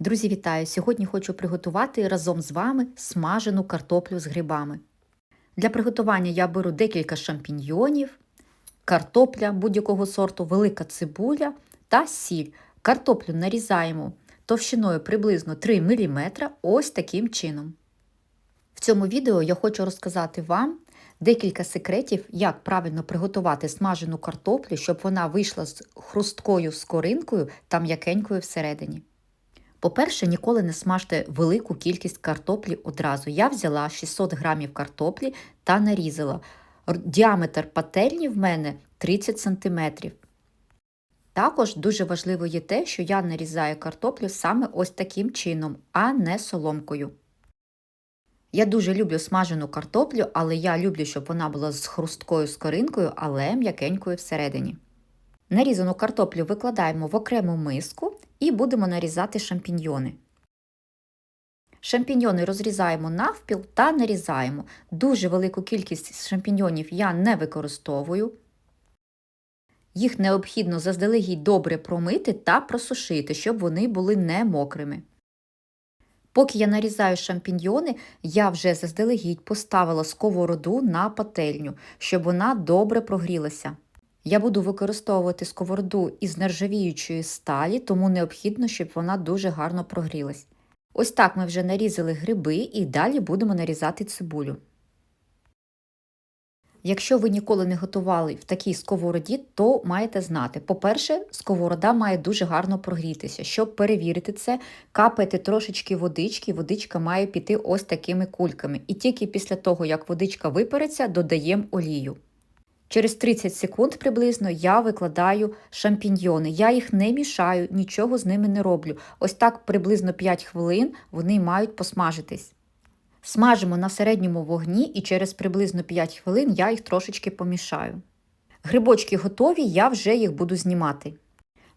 Друзі, вітаю! Сьогодні хочу приготувати разом з вами смажену картоплю з грибами. Для приготування я беру декілька шампіньйонів, картопля будь-якого сорту, велика цибуля та сіль. Картоплю нарізаємо товщиною приблизно 3 мм ось таким чином. В цьому відео я хочу розказати вам декілька секретів, як правильно приготувати смажену картоплю, щоб вона вийшла з хрусткою скоринкою та м'якенькою всередині. По-перше, ніколи не смажте велику кількість картоплі одразу. Я взяла 600 грамів картоплі та нарізала. Діаметр пательні в мене 30 см. Також дуже важливо є те, що я нарізаю картоплю саме ось таким чином, а не соломкою. Я дуже люблю смажену картоплю, але я люблю, щоб вона була з хрусткою скоринкою, але м'якенькою всередині. Нарізану картоплю викладаємо в окрему миску і будемо нарізати шампіньйони. Шампіньйони розрізаємо навпіл та нарізаємо. Дуже велику кількість шампіньйонів я не використовую. Їх необхідно заздалегідь добре промити та просушити, щоб вони були не мокрими. Поки я нарізаю шампіньйони, я вже заздалегідь поставила сковороду на пательню, щоб вона добре прогрілася. Я буду використовувати сковороду із нержавіючої сталі, тому необхідно, щоб вона дуже гарно прогрілась. Ось так ми вже нарізали гриби і далі будемо нарізати цибулю. Якщо ви ніколи не готували в такій сковороді, то маєте знати. По-перше, сковорода має дуже гарно прогрітися. Щоб перевірити це, капаєте трошечки водички, водичка має піти ось такими кульками. І тільки після того, як водичка випереться, додаємо олію. Через 30 секунд приблизно я викладаю шампіньйони. Я їх не мішаю, нічого з ними не роблю. Ось так приблизно 5 хвилин вони мають посмажитись. Смажимо на середньому вогні і через приблизно 5 хвилин я їх трошечки помішаю. Грибочки готові, я вже їх буду знімати.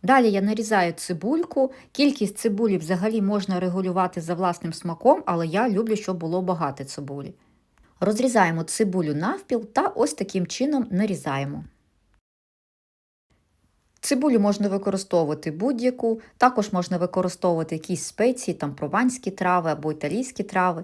Далі я нарізаю цибульку. Кількість цибулі взагалі можна регулювати за власним смаком, але я люблю, щоб було багато цибулі. Розрізаємо цибулю навпіл та ось таким чином нарізаємо. Цибулю можна використовувати будь-яку, також можна використовувати якісь спеції, там прованські трави або італійські трави.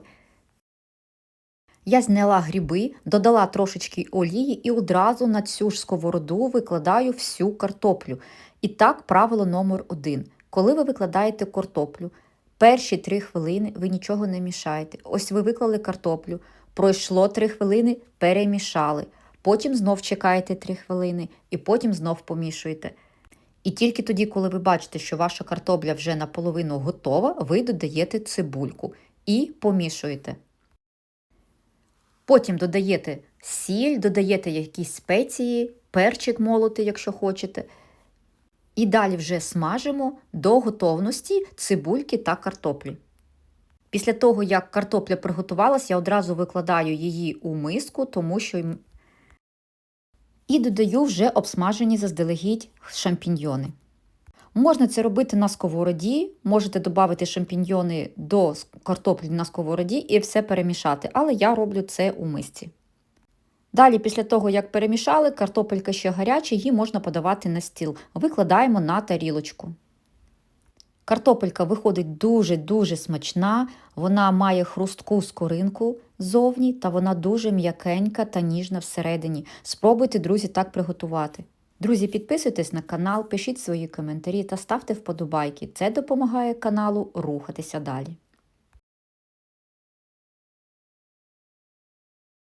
Я зняла гриби, додала трошечки олії і одразу на цю ж сковороду викладаю всю картоплю. І так, правило номер один. Коли ви викладаєте картоплю, перші 3 хвилини ви нічого не мішаєте. Ось ви виклали картоплю, пройшло 3 хвилини, перемішали. Потім знов чекаєте 3 хвилини і потім знов помішуєте. І тільки тоді, коли ви бачите, що ваша картопля вже наполовину готова, ви додаєте цибульку і помішуєте. Потім додаєте сіль, додаєте якісь спеції, перчик молотий, якщо хочете. І далі вже смажимо до готовності цибульки та картоплі. Після того, як картопля приготувалась, я одразу викладаю її у миску, тому що і додаю вже обсмажені заздалегідь шампіньйони. Можна це робити на сковороді, можете додати шампіньйони до картоплі на сковороді і все перемішати, але я роблю це у мисці. Далі, після того, як перемішали, картопелька ще гаряча, її можна подавати на стіл. Викладаємо на тарілочку. Картопелька виходить дуже-дуже смачна, вона має хрустку скоринку ззовні, та вона дуже м'якенька та ніжна всередині. Спробуйте, друзі, так приготувати. Друзі, підписуйтесь на канал, пишіть свої коментарі та ставте вподобайки. Це допомагає каналу рухатися далі.